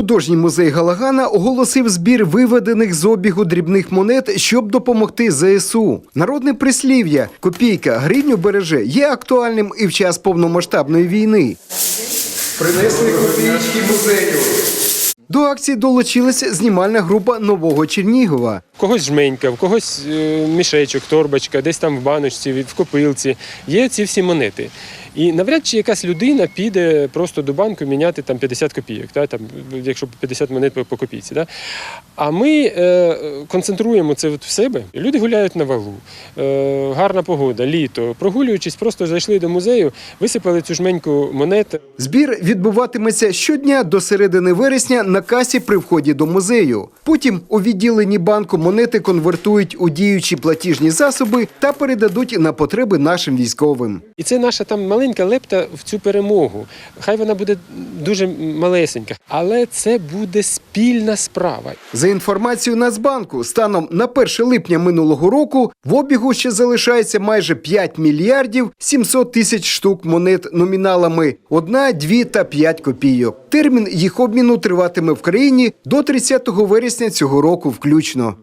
Художній музей Галагана оголосив збір виведених з обігу дрібних монет, щоб допомогти ЗСУ. Народне прислів'я копійка гривню береже є актуальним і в час повномасштабної війни. Принесли копійки музею. До акції долучилася знімальна група нового Чернігова. Когось жменька, в когось е, мішечок, торбочка, десь там в баночці, від- в копилці. Є ці всі монети. І навряд чи якась людина піде просто до банку міняти там 50 копійок, та, там, якщо 50 монет по, копійці. Да? А ми е, концентруємо це от в себе. Люди гуляють на валу, е, гарна погода, літо. Прогулюючись, просто зайшли до музею, висипали цю жменьку монет. Збір відбуватиметься щодня до середини вересня на касі при вході до музею. Потім у відділенні банку монети конвертують у діючі платіжні засоби та передадуть на потреби нашим військовим. І це наша там маленька лепта в цю перемогу. Хай вона буде дуже малесенька, але це буде спільна справа. За інформацією Нацбанку, станом на 1 липня минулого року в обігу ще залишається майже 5 мільярдів 700 тисяч штук монет номіналами 1, 2 та 5 копійок. Термін їх обміну триватиме в країні до 30 вересня цього року включно.